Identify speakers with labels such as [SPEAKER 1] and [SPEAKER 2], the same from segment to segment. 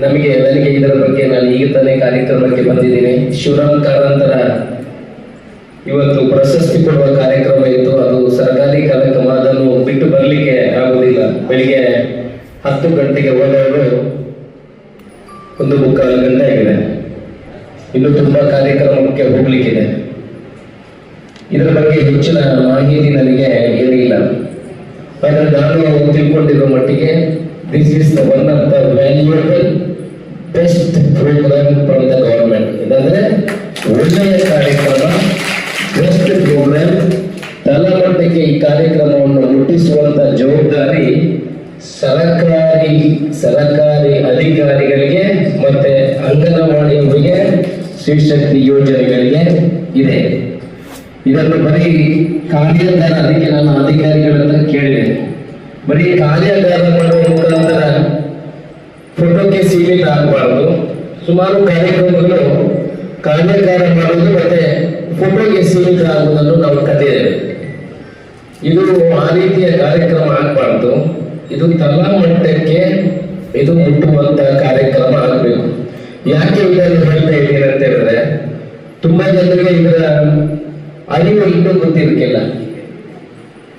[SPEAKER 1] ನಮಗೆ ನನಗೆ ಇದರ ಬಗ್ಗೆ ನಾನು ಈಗ ತಾನೇ ಕಾರ್ಯಕ್ರಮಕ್ಕೆ ಬಂದಿದ್ದೀನಿ. ಶಿವರಾಮ್ ಕಾರಂತರ ಇವತ್ತು ಪ್ರಶಸ್ತಿ ಕೊಡುವ ಕಾರ್ಯಕ್ರಮ ಇತ್ತು. ಅದು ಸರ್ಕಾರಿ ಕಾರ್ಯಕ್ರಮ ಅದನ್ನು ಬಿಟ್ಟು ಬರಲಿಕ್ಕೆ ಆಗುವುದಿಲ್ಲ ಬೆಳಿಗ್ಗೆ ಹತ್ತು ಗಂಟೆಗೆ ಹೋದವರು ಒಂದು ಮುಕ್ಕಾಲು ಗಂಟೆ ಆಗಿದೆ. ಇನ್ನು ತುಂಬಾ ಕಾರ್ಯಕ್ರಮಕ್ಕೆ ಹೋಗ್ಲಿಕ್ಕಿದೆ. ಇದರ ಬಗ್ಗೆ ಹೆಚ್ಚಿನ ಮಾಹಿತಿ ನನಗೆ ಏನಿಲ್ಲ. ಆದರೆ ನಾನು ತಿಳ್ಕೊಂಡಿರೋ ಮಟ್ಟಿಗೆ this is one of the valuable best program from the government. ಇದಂದ್ರೆ ಒಳ್ಳೆಯ ಕಾರ್ಯಕ್ರಮ ಬೆಸ್ಟ್ ಪ್ರೋಗ್ರಾಮ್ ತಳಮಟ್ಟಕ್ಕೆ ಈ ಕಾರ್ಯಕ್ರಮವನ್ನು ಮುಟ್ಟಿಸುವಂತ ಜವಾಬ್ದಾರಿ ಸರಕಾರಿ ಸರಕಾರಿ ಅಧಿಕಾರಿಗಳಿಗೆ ಮತ್ತೆ ಅಂಗನವಾಡಿಯವರಿಗೆ ಶ್ರೀಶಕ್ತಿ ಯೋಜನೆಗಳಿಗೆ ಇದೆ ಇದನ್ನು ಬರೀ ಕಾರ್ಯಾಗಾರ ಅದಕ್ಕೆ ನಾನು ಅಧಿಕಾರಿಗಳನ್ನ ಕೇಳಿದೆ ಬರೀ ಕಾರ್ಯಾಗಾರ ಮಾಡುವ ಮುಖಾಂತರ ಫೋಟೋಕ್ಕೆ ಸೀಮಿತ ಆಗಬಾರ್ದು. ಸುಮಾರು ಕಾರ್ಯಕ್ರಮಗಳು ಕಾರ್ಯಾಗಾರ ಮಾಡುವುದು ಮತ್ತೆ ಫೋಟೋಗೆ ಸೀಮಿತ ಆಗುವುದನ್ನು ನಾವು ಕಲಿಯಬೇಕು. ಇದು ಆ ರೀತಿಯ ಕಾರ್ಯಕ್ರಮ ಆಗಬಾರ್ದು. ಇದು ತಲಾ ಮಟ್ಟಕ್ಕೆ ಇದು ಮುಟ್ಟುವಂತ ಕಾರ್ಯಕ್ರಮ ಆಗಬೇಕು. ಯಾಕೆ ಇದನ್ನು ಹೇಳ್ತಾ ಇದ್ದೀನಿ ಅಂತ ಹೇಳಿದ್ರೆ, ತುಂಬಾ ಜನರಿಗೆ ಇದರ ಅರಿವು ಇನ್ನೂ ಗೊತ್ತಿರಲಿಲ್ಲ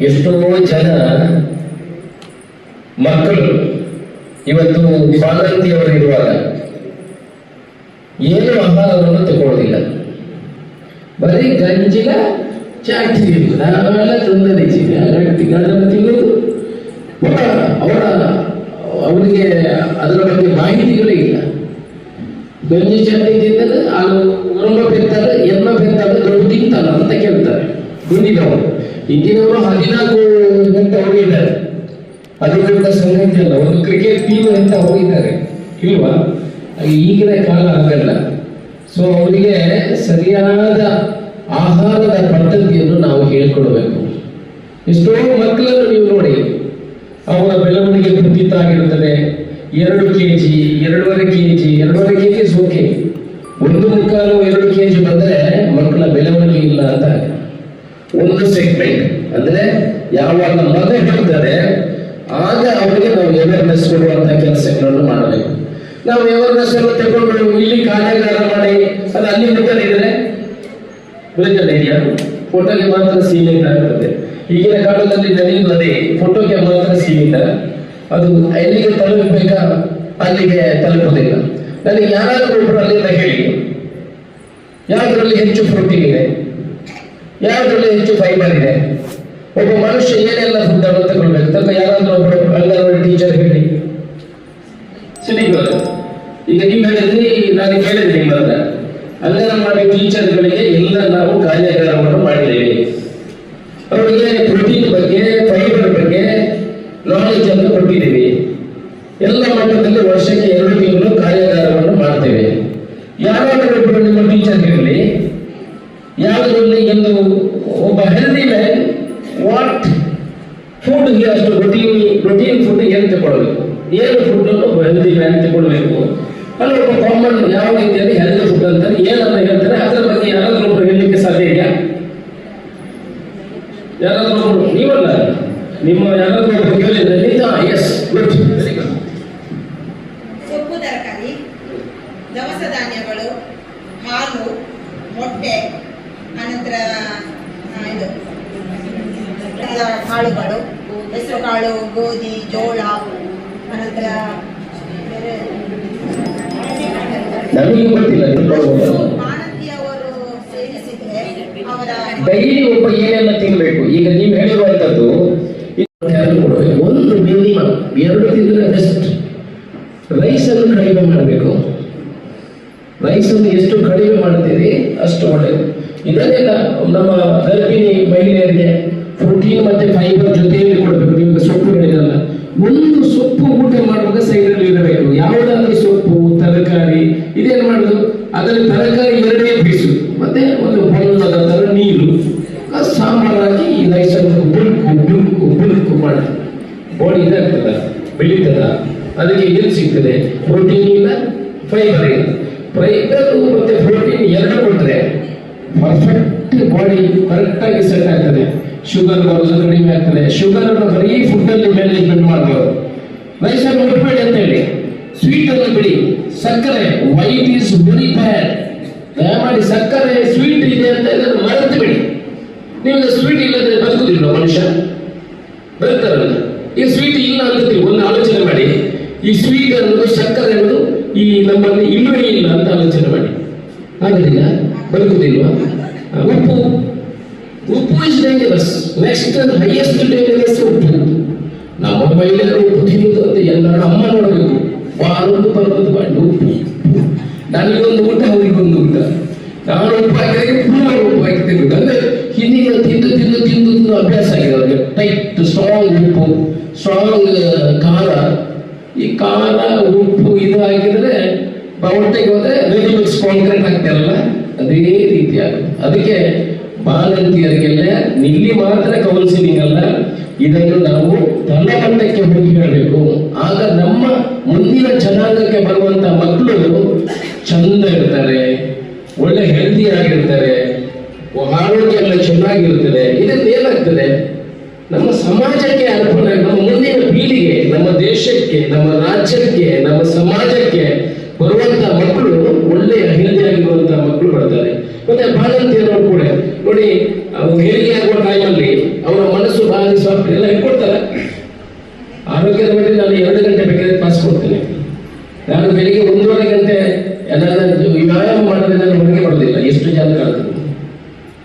[SPEAKER 1] ಎಷ್ಟೋ ಜನ ಮಕ್ಕಳು ಇವತ್ತು ಅವರು ಇರುವಾಗ ಏನು ಆಹಾರವನ್ನು ತಗೊಳ್ಳೋದಿಲ್ಲ. ಬರೀ ಗಂಜಿನ ಚಾಟಿ ನಾವೆಲ್ಲ ತಂದರಿದ್ದೀವಿ ಅದನ್ನು ತಿನ್ನೋದು ಒಬ್ಬ ಅವರ ಅವರಿಗೆ ಅದರ ಬಗ್ಗೆ ಮಾಹಿತಿಗಳೇ ಇಲ್ಲ. ಗಂಜಿ ಚಟ್ನಿ ತಿಂದರೆ ಅದು ಉರಂಬ ಬೆತ್ತಾರೆ ಎನ್ನ ಬೆತ್ತಾರೆ ದೊಡ್ಡ ತಿಂತಾರೆ ಅಂತ ಕೇಳ್ತಾರೆ. ಹಿಂದಿನವರು ಹಿಂದಿನವರು ಹದಿನಾಲ್ಕು ಗಂಟೆ ಹೋಗಿದ್ದಾರೆ. ಹದಿನೆಂಟು ಸಂಗತಿ ಅಲ್ಲ ಒಂದು ಕ್ರಿಕೆಟ್ ಟೀಮ್ ಅಂತ ಹೋಗಿದ್ದಾರೆ. ಇಲ್ವಾ? ಈಗಿನ ಕಾಲ ಆಗಲ್ಲ ಸೊ ಅವರಿಗೆ ಸರಿಯಾದ ಆಹಾರದ ಪದ್ಧತಿಯನ್ನು ನಾವು ಹೇಳ್ಕೊಡ್ಬೇಕು. ಎಷ್ಟೋ ಮಕ್ಕಳನ್ನು ನೀವು ನೋಡಿ, ಅವರ ಬೆಳವಣಿಗೆ ಕುಂಠಿತ ಆಗಿರುತ್ತದೆ ಎರಡು ಕೆ ಜಿ ಎರಡೂವರೆ ಕೆ ಜಿ ಎರಡೂವರೆ ಕೆ ಜಿ ಸೋಕೆ ಒಂದು ಮುಕ್ಕಾಲು ಎರಡು ಕೆ ಜಿ ಬಂದರೆ ಮಕ್ಕಳ ಬೆಳವಣಿಗೆ ಇಲ್ಲ ಅಂತ. ಒಂದು ಸೆಗ್ಮೆಂಟ್ ಅಂದ್ರೆ ಯಾವಾಗ ಮಗ ಹೇಳ್ತಾರೆ ಆಗ ಅವರಿಗೆ ನಾವು ಅವೇರ್ನೆಸ್ ಕೊಡುವಂತ ಕೆಲಸಗಳನ್ನು ಮಾಡಬೇಕು. ನಾವು ಅವೇರ್ನೆಸ್ ಅನ್ನು ತಗೊಂಡು ಇಲ್ಲಿ ಕಾರ್ಯಾಗಾರ ಮಾಡಿ, ಅದು ಅಲ್ಲಿ ಮುಟ್ಟದೆ ಇದ್ರೆ ಫೋಟೋಗೆ ಮಾತ್ರ ಸೀಮಿತ ಆಗ್ತದೆ. ಈಗಿನ ಕಾಲದಲ್ಲಿ ನಡೆಯುವುದು ಅದೇ ಫೋಟೋಗೆ ಮಾತ್ರ ಸೀಮಿತ. ಅದು ಎಲ್ಲಿಗೆ ತಲುಪಬೇಕಾ? ಅಲ್ಲಿಗೆ ತಲುಪುವುದಿಲ್ಲ. ನನಗೆ ಯಾರಾದರೂ ಒಬ್ಬರು ಅಲ್ಲಿಂದ ಹೇಳಿ. ಯಾವುದರಲ್ಲಿ ಹೆಚ್ಚು ಪ್ರೋಟೀನ್ ಇದೆ? ಯಾವುದರಲ್ಲಿ ಹೆಚ್ಚು ಫೈಬರ್ ಇದೆ? ಒಬ್ಬ ಮನುಷ್ಯ ಏನೆಲ್ಲ ಅನ್ನು ತಗೊಳ್ಬೇಕು ತಕ್ಕ ಯಾರಾದ್ರೂ ಒಬ್ಬರು ಅಂಗನವಾಡಿ ಟೀಚರ್ ಹೇಳಿ. ಸಿಡಿಗಳು ಈಗ ನೀವು ಹೇಳಿದ್ರಿ, ನಾನು ಕೇಳಿದ್ರಿ ನಿಮ್ಮ ಅಂಗನವಾಡಿ ಟೀಚರ್ಗಳಿಗೆ ಎಲ್ಲ ನಾವು ಕಾರ್ಯಾಗಾರವನ್ನು ಮಾಡಿದ್ದೇವೆ ಅವರಿಗೆ ಪ್ರೋಟೀನ್ ಬಗ್ಗೆ ಫೈಬರ್ ಬಗ್ಗೆ ನಾಲೆಜ್ ಅನ್ನು ಕೊಟ್ಟಿದ್ದೀವಿ ಎಲ್ಲ ಮಟ್ಟದಲ್ಲಿ ವರ್ಷಕ್ಕೆ ಎರಡು ತಿಂಗಳು ಕಾರ್ಯಾಗಾರವನ್ನು ಮಾಡ್ತೇವೆ ಯಾರಾದರೂ ಒಬ್ಬರು ನಿಮ್ಮ ಟೀಚರ್ ಇರಲಿ ಯಾವುದರಲ್ಲಿ ಎಂದು ಒಬ್ಬ ಹೆಲ್ದಿ ಮ್ಯಾನ್ ವಾಟ್ ಫುಡ್ ಅಷ್ಟು ರೊಟೀನ್ ಏನು ತಗೊಳ್ಬೇಕು ಏನು ಫುಡ್ ಅನ್ನು ಹೆಲ್ದಿ ಮ್ಯಾನ್ ತಗೊಳ್ಬೇಕು ಅಲ್ಲ, ಒಬ್ಬ ಕಾಮನ್ ಯಾವ ರೀತಿಯಲ್ಲಿ ಹೆಲ್ದಿ ಫುಡ್ ಅಂತ ಏನಂತ ಹೇಳ್ತಾರೆ, ಅದರ ಬಗ್ಗೆ ಯಾರಾದ್ರೂ ಒಬ್ರು ಹೇಳಲಿಕ್ಕೆ ಸಾಧ್ಯ ಇದೆಯಾ? ಯಾರಾದ್ರೂ ಒಬ್ರು? ನೀವಲ್ಲ. ನಿಮ್ಮ ಯಾರಾದ್ರೂ ಒಬ್ರು ಕೇಳಿದ್ರೆ ನಿಜ ಎಸ್ ಗುಡ್ ವೆರಿ ಗುಡ್
[SPEAKER 2] ಸೊಪ್ಪು ತರಕಾರಿ, ದವಸ ಧಾನ್ಯಗಳು, ಹಾಲು, ಮೊಟ್ಟೆ, ಅನಂತರ ಇದು ಕಾಳುಗಳು ಹೆಸರು ಕಾಳು ಗೋಧಿ ಜೋಳ ಅನಂತರ
[SPEAKER 1] ನಮಗೆ ಗೊತ್ತಿಲ್ಲ.
[SPEAKER 2] ಮಾನಂತಿಯವರು ಸೇವಿಸಿದ್ರೆ ಅವರ
[SPEAKER 1] ಡೈಲಿ ಒಬ್ಬ ಏನೆಲ್ಲ ತಿನ್ಬೇಕು ಈಗ ನೀವು ಹೇಳಿರುವಂತದ್ದು ಇದು ಯಾರು ಕೊಡ್ಬೇಕು? ಒಂದು ಮಿನಿಮಮ್ ಎರಡು ತಿಂದ್ರೆ ಬೆಸ್ಟ್ ರೈಸ್ ಅನ್ನು ಕಡಿಮೆ ಮಾಡಬೇಕು ರೈಸ್ ಅನ್ನು ಎಷ್ಟು ಕಡಿಮೆ ಮಾಡ್ತೀರಿ ಅಷ್ಟು ಒಳ್ಳೆಯದು ಇದನ್ನೆಲ್ಲ ನಮ್ಮ ಗರ್ಭಿಣಿ ಮಹಿಳೆಯರಿಗೆ ಪ್ರೋಟೀನ್ ಮತ್ತೆ ಫೈಬರ್ ಜೊತೆಯಲ್ಲಿ ಕೊಡಬೇಕು ನಿಮ್ಗೆ ಸೊಪ್ಪುಗಳಿದೆಲ್ಲ ಒಂದು ಸೊಪ್ಪು ಊಟ ಮಾಡುವಾಗ ಸೈಡಲ್ಲಿ ಇರಬೇಕು ಯಾವುದಾದ್ರೂ ಸೊಪ್ಪು ತರಕಾರಿ ಇದೇನು ಅದರಲ್ಲಿ ತರಕಾರಿ ಎರಡೇ ಪೀಸು ಮತ್ತೆ ಒಂದು ಬಣ್ಣದ ತರ ನೀರು. ಸಾಮಾನ್ಯವಾಗಿ ಸಾಂಬಾರ್ ಹಾಕಿ ಈ ಅನ್ನು ಬುಲ್ಕು ಬುಲ್ಕು ಬುಲ್ಕು ಮಾಡಿ ಬಾಡಿ ಇದಾಗ್ತದ ಬೆಳೀತದ, ಅದಕ್ಕೆ ಏನು ಸಿಗ್ತದೆ? ಪ್ರೋಟೀನ್ ಇಲ್ಲ ಫೈಬರ್ ಇಲ್ಲ. ಫೈಬರ್ ಮತ್ತೆ ಪ್ರೋಟೀನ್ ಎರಡು ಕೊಟ್ಟರೆ ಪರ್ಫೆಕ್ಟ್ ಬಾಡಿ ಕರೆಕ್ಟ್ ಆಗಿ ಸೆಟ್ ಆಗ್ತದೆ. ಶುಗರ್ ಬರೋದು ಕಡಿಮೆ ಆಗ್ತದೆ. ಶುಗರ್ ಬರೀ ಫುಡ್ ಅಲ್ಲಿ ಮ್ಯಾನೇಜ್ಮೆಂಟ್ ಮಾಡಬಹುದು ರೈಸ್ ಅನ್ನು ಅಂತ ಹೇಳಿ. ಸ್ವೀಟ್ ಅನ್ನು ಬಿಡಿ. ಸಕ್ಕರೆ ವೈಟ್ ಈಸ್ ವೆರಿ ಬ್ಯಾಡ್ ದಯಮಾಡಿ ಸಕ್ಕರೆ ಸ್ವೀಟ್ ಇದೆ ಅಂತ ಇದನ್ನು ಮರೆತು ಬಿಡಿ. ನಿಮಗೆ ಸ್ವೀಟ್ ಇಲ್ಲದ್ರೆ ಬದುಕುದಿಲ್ಲ ಮನುಷ್ಯ? ಬರ್ತಾರಲ್ಲ ಈ ಸ್ವೀಟ್ ಇಲ್ಲ ಅಂತ ಒಂದು ಆಲೋಚನೆ ಮಾಡಿ. ಈ ಸ್ವೀಟ್ ಅನ್ನೋದು, ಸಕ್ಕರೆ ಅನ್ನೋದು ಈ ನಮ್ಮಲ್ಲಿ ಇಲ್ಲವೇ ಇಲ್ಲ ಅಂತ ಆಲೋಚನೆ ಮಾಡಿ. ಆದ್ರಿಂದ ಬದುಕುದಿಲ್ವಾ? ಉಪ್ಪು. ಉಪ್ಪು is dangerous next highest dangerous ಉಪ್ಪು. ನಮ್ಮ ಮಹಿಳೆಯರು ಉಪ್ಪು ತಿನ್ನುವುದು ಅಂತ ಎಲ್ಲರೂ ಅಮ್ಮ ನೋಡಬೇಕು. ವಾರೊಂದು ಬರೋದು ಉಪ್ಪು ನನಗೊಂದು ಊಟ, ಅವರಿಗೊಂದು ಊಟ. ನಾನು ಉಪ್ಪು ಹಾಕಿದ್ರೆ ಪೂರ್ಣ ಉಪ್ಪು ಅಂದ್ರೆ ಹಿಂದಿನ ತಿಂದು ತಿಂದು ತಿಂದು ತಿಂದು ಅಭ್ಯಾಸ ಆಗಿದೆ ಅವರಿಗೆ. ಟೈಟ್ ಸ್ಟ್ರಾಂಗ್ ಉಪ್ಪು ಸ್ಟ್ರಾಂಗ್ ಖಾರ. ಈ ಖಾರ, ಉಪ್ಪು ಇದು ಹಾಕಿದ್ರೆ ಹೊಟ್ಟೆಗೆ ಹೋದ್ರೆ ರೆಡಿಮಿಕ್ಸ್ ಕಾಂಕ್ರೀಟ್ ಹಾಕ್ತಾರಲ್ಲ ಅದೇ ರೀತಿ ಆಗುತ್ತೆ. ಅದಕ್ಕೆ ಬಾಲಂತಿಯರಿಗೆಲ್ಲ ಇಲ್ಲಿ ಮಾತ್ರ ಕೌನ್ಸಿಲಿಂಗ್ ಅಲ್ಲ ಇದನ್ನು ನಾವು ತಳಮಟ್ಟಕ್ಕೆ ಹೋಗಿ ಹೇಳಬೇಕು. ಆಗ ನಮ್ಮ ಮುಂದಿನ ಜನಾಂಗಕ್ಕೆ ಬರುವಂತ ಮಕ್ಕಳು ಚಂದ ಇರ್ತಾರೆ, ಒಳ್ಳೆ ಹೆಲ್ದಿ ಆಗಿರ್ತಾರೆ ಆರೋಗ್ಯ ಎಲ್ಲ ಚೆನ್ನಾಗಿರ್ತದೆ ಇದರಿಂದ ಏನಾಗ್ತದೆ? ನಮ್ಮ ಸಮಾಜಕ್ಕೆ ಅರ್ಪಣೆ ನಮ್ಮ ಮುಂದಿನ ಪೀಳಿಗೆ, ನಮ್ಮ ದೇಶಕ್ಕೆ, ನಮ್ಮ ರಾಜ್ಯಕ್ಕೆ, ನಮ್ಮ ಸಮಾಜಕ್ಕೆ ಬರುವಂತ ಮಕ್ಕಳು ಒಳ್ಳೆಯ ಹೆಲ್ದಿ ಆಗಿರುವಂತಹ ಮಕ್ಕಳು ಬರ್ತಾರೆ. ಮತ್ತೆ ಬಾಣಂತಿಯರು ಕೂಡ ನೋಡಿ ಅವ್ರು ಹೆರಿಗೆ ಆಗುವ ಟೈಮಲ್ಲಿ ಅವರ ಮನಸ್ಸು ಭಾರಿ ಸಾಫ್ಟ್ ಎಲ್ಲ ಇಟ್ಕೊಡ್ತಾರೆ ಆರೋಗ್ಯದ ಬಗ್ಗೆ ನಾನು ಎರಡು ಗಂಟೆ ಬೇಕಾದ್ರೆ ಪಾಸ್ ಕೊಡ್ತೇನೆ ನಾನು ಬೆಳಿಗ್ಗೆ ಒಂದೂವರೆ ಗಂಟೆ ಎಲ್ಲ ವ್ಯಾಯಾಮ ಮಾಡಿದ್ರೆ ನಾನು ಹೊರಗೆ ಬರೋದಿಲ್ಲ ಎಷ್ಟು ಜನ ಕಾಣ್ತದೆ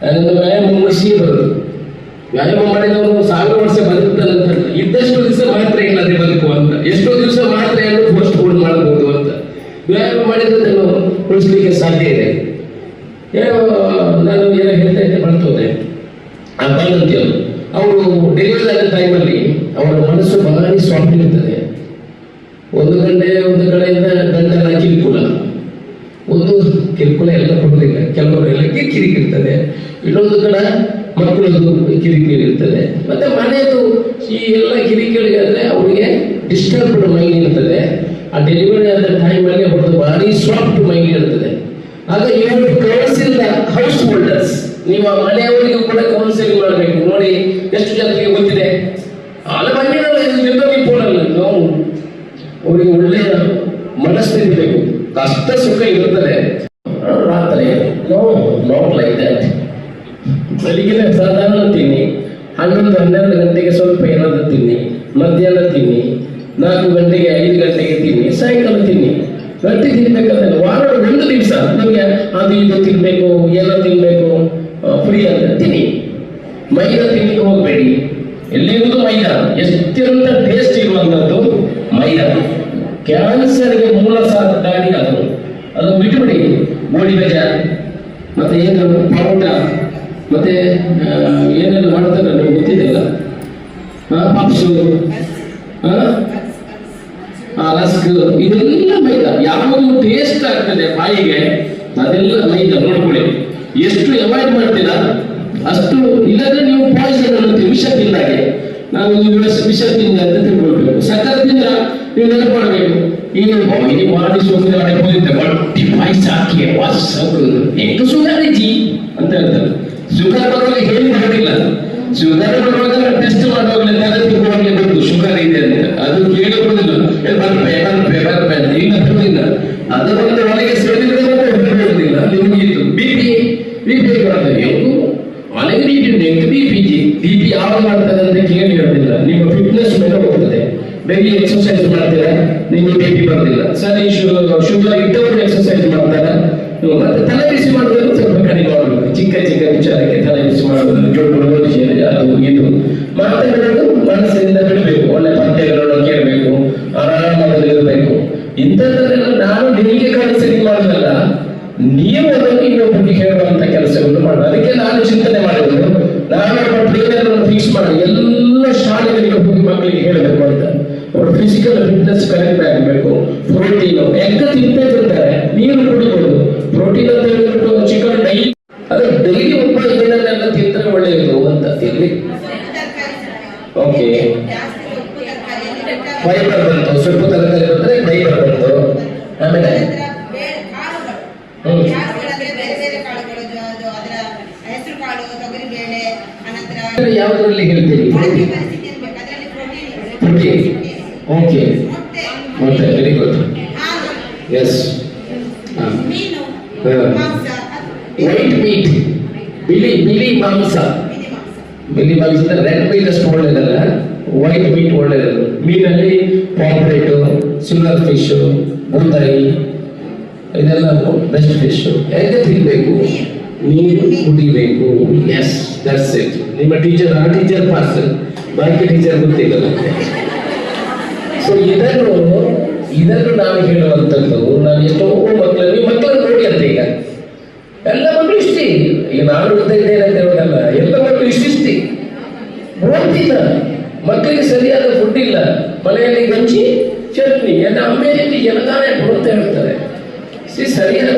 [SPEAKER 1] ನಾನೊಂದು ವ್ಯಾಯಾಮ ಮುಗಿಸಿ ಬರುತ್ತೆ ವ್ಯಾಯಾಮ ಮಾಡಿದವರು ಸಾವಿರ ವರ್ಷ ಬದುಕ್ತಾನೆ ಅಂತ. ಅಲ್ಲ. ಇದ್ದಷ್ಟು ದಿವಸ ಮಾತ್ರ ಇಲ್ಲದೆ ಬದುಕು ಅಂತ. ಎಷ್ಟೋ ದಿವಸ ಮಾತ್ರ ಏನು ಪೋಸ್ಟ್ ಪೋನ್ ಮಾಡಬಹುದು ಅಂತ. ವ್ಯಾಯಾಮ ಮಾಡಿದ್ರೆ ನಾನು ಉಳಿಸ್ಲಿಕ್ಕೆ ಸಾಧ್ಯ ಇದೆ. ನಾನು ಏನೋ ಹೇಳ್ತಾ ಇದ್ದೆ ಬರ್ತೋದೆ ಆ ಬಾಣಂತಿಯರು ಅವರು ಡೆಲಿವರಿ ಆದ ಟೈಮಲ್ಲಿ ಅವರ ಮನಸ್ಸು ಬಹಳ ಸಾಫ್ಟ್ ಇರ್ತದೆ. ಒಂದು ಗಂಟೆ, ಒಂದು ಕಡೆಯಿಂದ ಗಂಟೆಲ್ಲ ಕಿರುಕುಳ. ಒಂದು ಕಿರುಕುಳ ಎಲ್ಲ ಕೊಡೋದಿಲ್ಲ ಕೆಲವರು ಕಿರಿಕಿರಿ ಇರ್ತದೆ. ಇನ್ನೊಂದು ಕಡೆ ಮಕ್ಕಳದ್ದು ಕಿರಿಕಿರಿ ಇರ್ತದೆ. ಮತ್ತೆ ಮನೆಯದು ಈ ಎಲ್ಲ ಕಿರಿಕಿರಿ ಆದ್ರೆ ಅವರಿಗೆ ಡಿಸ್ಟರ್ಬ್ಡ್ ಮೈಂಡ್ ಇರ್ತದೆ. ಆ ಡೆಲಿವರಿ ಆದ ಟೈಮಲ್ಲಿ ಅವ್ರದ್ದು ಭಾರಿ ಸಾಫ್ಟ್ ಮೈಂಡ್ ಇರ್ತದೆ. ಆಗ ಇವರು ಕೌನ್ಸಿಲ್ ಹೌಸ್ ಹೋಲ್ಡರ್ಸ್ ನೀವು ಆ ಮನೆಯವರಿಗೂ ಕೂಡ ಕೌನ್ಸಿಲಿಂಗ್ ಮಾಡಬೇಕು. ನೋಡಿ, ಎಷ್ಟು ಜನರಿಗೆ ಗೊತ್ತಿದೆ? ಅಲ್ಲ ಅವರಿಗೆ ಒಳ್ಳೆಯ ಮನಸ್ಸಿರಬೇಕು ಬೇಕು. ಕಷ್ಟ ಸುಖ ಬೆಳಿಗ್ಗೆ ಸಾಧಾರಣ ತಿನ್ನಿ, ಹನ್ನೊಂದು ಹನ್ನೆರಡು ಗಂಟೆಗೆ ಸ್ವಲ್ಪ ಏನಾದರೂ ತಿನ್ನಿ, ಮಧ್ಯಾಹ್ನ ತಿನ್ನಿ, ನಾಲ್ಕು ಗಂಟೆಗೆ ಐದು ಗಂಟೆಗೆ ತಿನ್ನಿ, ಸಾಯಂಕಾಲ ತಿನ್ನಿ. ರೊಟ್ಟಿ ತಿನ್ಬೇಕಂದ್ರೆ ವಾರ ಒಂದು ದಿವಸ ನಮಗೆ ಅದು ಇದು ತಿನ್ಬೇಕು, ಏನೋ ತಿನ್ಬೇಕು ಫ್ರೀ ಅಂತ ತಿನ್ನಿ. ಮೈದಾ ತಿನ್ಲಿಕ್ಕೆ ಹೋಗಬೇಡಿ. ಎಲ್ಲಿರುವುದು ಮೈದಾ? ಎಷ್ಟಿರುವಂತ ಟೇಸ್ಟ್ ಇರುವಂತದ್ದು ಮೈದಾ. ಕ್ಯಾನ್ಸರ್ಗೆ ಮೂಲ ದಾಡಿ ಅದು. ಅದು ಬಿಟ್ಟುಬಿಡಿ. ಗೋಡಿ ಬಜ ಮತ್ತೆ ಏನು ಪರೋಟ ಮತ್ತೆ ಏನೆಲ್ಲ ಮಾಡ್ತಾರೆ ನಮ್ಗೆ ಗೊತ್ತಿದೆಯಲ್ಲ ಪಪ್ಸು ರಸ್ಕ್, ಇದೆಲ್ಲ ಮೈದಾ. ಯಾವುದು ಟೇಸ್ಟ್ ಆಗ್ತದೆ ಬಾಯಿಗೆ, ಅದೆಲ್ಲ ಮೈದಾ. ನೋಡ್ಕೊಳ್ಳಿ. ಎಷ್ಟು ಅವಾಯ್ಡ್ ಮಾಡ್ತೀರಾ? ಅಷ್ಟು ಇಲ್ಲದ್ರೆ ನೀವು ಪಾಯ್ಸನ್ ಅನ್ನೋದು ವಿಷ ತಿಂದಾಗೆ ನಾವು ವಿಷ ತಿಂದ ಅಂತ ತಿಳ್ಕೊಳ್ಬೇಕು. ಸಕ್ಕರೆ ತಿಂದ್ರ ನೀವು ನೆನಪಾಡ್ಬೇಕು. ಏನು ಇದು ಮಾಡಿ ಸೋಂಕಿನ ಒಳಗೆ ಹೋಗಿದ್ದೆ ಬಟ್ಟಿ ಪಾಯ್ಸ ಹಾಕಿ ವಾಸ ಎಂಟು ಸುಧಾರಿ ಅಂತ ಹೇಳ್ತಾರೆ. ಶುಗರ್ ಬರೋದು ಹೇಳಿ ಬರೋದಿಲ್ಲ ಶುಗರ್ ಬರುವಾಗ ಟೆಸ್ಟ್ ಮಾಡುವಾಗಲೇ ತಲೆ ಶುಗರ್ ಇದೆ ಅಂತ. ಅದು ಕೇಳಿ ಬರೋದಿಲ್ಲ ಬರ್ಪೆ ಬರ್ಪೆ ಬರ್ಪೆ ಅಂತ ಈಗ ಬರೋದಿಲ್ಲ ಒಳಗೆ ಸೇರಿದ್ರೆ ಬಿ ಪಿ ಬಿ ಪಿ ಒಳಗೆ ಬಿ ಪಿ ಉಂಟು. B P G B P ಮಾಡ್ತದೆ ಅಂತ ಕೇಳಿ ಇರೋದಿಲ್ಲ ನಿಮ್ಮ ಫಿಟ್ನೆಸ್ ಹೋಗ್ತದೆ. ಮಾಡ್ತೀರಾ? ನಿಮ್ಗೆ ಬಿ ಪಿ ಸರಿ ಶುಗರ್ ಇದ್ದವರು ಎಕ್ಸರ್ಸೈಸ್ ಮಾಡ್ತಾರೆ. ಮತ್ತೆ ಬಿಸಿ ಮಾಡೋದನ್ನು ಸ್ವಲ್ಪ ಕಡಿಮೆ ಮಾಡಬೇಕು ಚಿಕ್ಕ ಚಿಕ್ಕ ವಿಚಾರಕ್ಕೆ ತಲೆ ಬಿಸಿ ಮಾಡೋದು ಜೊಟ್ಟು ವಿಷಯ ಅದು ಇದು ಮಾತುಗಳನ್ನು ಮನಸ್ಸಿನಿಂದ ಬಿಡಬೇಕು. ಒಳ್ಳೆ ಪದ್ಯಗಳನ್ನು ಕೇಳಬೇಕು ಆರಾಮದಲ್ಲಿ ಇರಬೇಕು. ಇಂಥದ್ದನ್ನೆಲ್ಲ ನಾನು ನಿಮಗೆ ಕೌನ್ಸಿಲಿಂಗ್ ಮಾಡೋದಲ್ಲ. ನೀವು ಅದನ್ನು ಇನ್ನೊಬ್ಬರಿಗೆ ಹೇಳುವಂತ ಕೆಲಸವನ್ನು ಮಾಡೋದು. ಅದಕ್ಕೆ ನಾನು ಚಿಂತನೆ ಮಾಡಿದ್ದು ನಾನು ಟ್ರೈನರ್ ಫಿಕ್ಸ್ ಮಾಡಿ ಎಲ್ಲ ಶಾಲೆಗಳಿಗೆ ಹೋಗಿ ಮಕ್ಕಳಿಗೆ ಹೇಳಬೇಕು ಅಂತ. ಅವರು ಫಿಸಿಕಲ್ ಫಿಟ್ನೆಸ್ ಕರೆಕ್ಟ್ ಆಗಬೇಕು ಪ್ರೋಟೀನ್ ಎಗ್ ತಿಂತಿರ್ತಾರೆ ನೀರು ಕುಡಿಬಹುದು ಪ್ರೋಟೀನ್ ಅಂತ ಹೇಳ್ಬಿಟ್ಟು ಚಿಕನ್ ಡೈಲಿ ಅದು ಡೈಲಿ ಒಬ್ಬ ಇದನ್ನೆಲ್ಲ ತಿಂದ್ರೆ ಒಳ್ಳೆಯದು ಅಂತ ತಿನ್ನಿ ಓಕೆ. ಫೈಬರ್ ಬಂತು ಸೊಪ್ಪು ತರಕಾರಿ ಬಂದ್ರೆ ಫೈಬರ್ ಬಂತು ಆಮೇಲೆ? ಯಾವ್ದ್ರಲ್ಲಿ ಹೇಳ್ತೀರಿ?
[SPEAKER 2] Protein
[SPEAKER 1] okay. ಮತ್ತೆ very good yes white meat ಬಿಳಿ ಬಿಳಿ ಮಾಂಸ.
[SPEAKER 2] ಮಾಂಸ
[SPEAKER 1] ಅಂದ್ರೆ ರೆಡ್ ಮೀಟ್ ಅಷ್ಟು ಒಳ್ಳೇದಲ್ಲ ವೈಟ್ ಮೀಟ್ ಒಳ್ಳೇದು. ಮೀನಲ್ಲಿ ಪಾಪ್ರೇಟ್ ಸಿಲ್ವರ್ ಫಿಶ್ ಬೂತಾಯಿ ಇದೆಲ್ಲ ಬೆಸ್ಟ್ ಫಿಶ್ ಹೇಗೆ ತಿನ್ಬೇಕು? ನೀರು ಕುಡಿಬೇಕು. ಎಸ್ ದಟ್ಸ್ ನಿಮ್ಮ ಟೀಚರ್ ಆ ಟೀಚರ್ ಪಾಸ್ ಬಾಕಿ ಟೀಚರ್ ಗೊತ್ತಿಲ್ಲ ಸೊ ಇದನ್ನು ಇದನ್ನು ನಾವು ಹೇಳುವಂಥದ್ದು ನಾನು ಎಷ್ಟೋ ಮಕ್ಕಳಲ್ಲಿ ಮಕ್ಕಳನ್ನು ನೋಡಿ ಅಂತ ಈಗ. ಎಲ್ಲ ಮಕ್ಕಳು ಇಷ್ಟೇ. ಈಗ ನಾನು ಇದ್ದೇನೆ ಅಂತ ಹೇಳೋದಲ್ಲ. ಇಷ್ಟಿಷ್ಟೇ ಓದ್ತಿಲ್ಲ ಮಕ್ಕಳಿಗೆ ಸರಿಯಾದ ಫುಡ್ ಇಲ್ಲ. ಮನೆಯಲ್ಲಿ ಗಂಜಿ, ಚಟ್ನಿ, ಎಲ್ಲ ಅಮೇರಿಕೆ ಜನಗಾನೆ ಬರುತ್ತೆ ಸಿ ಸರಿಯಾದ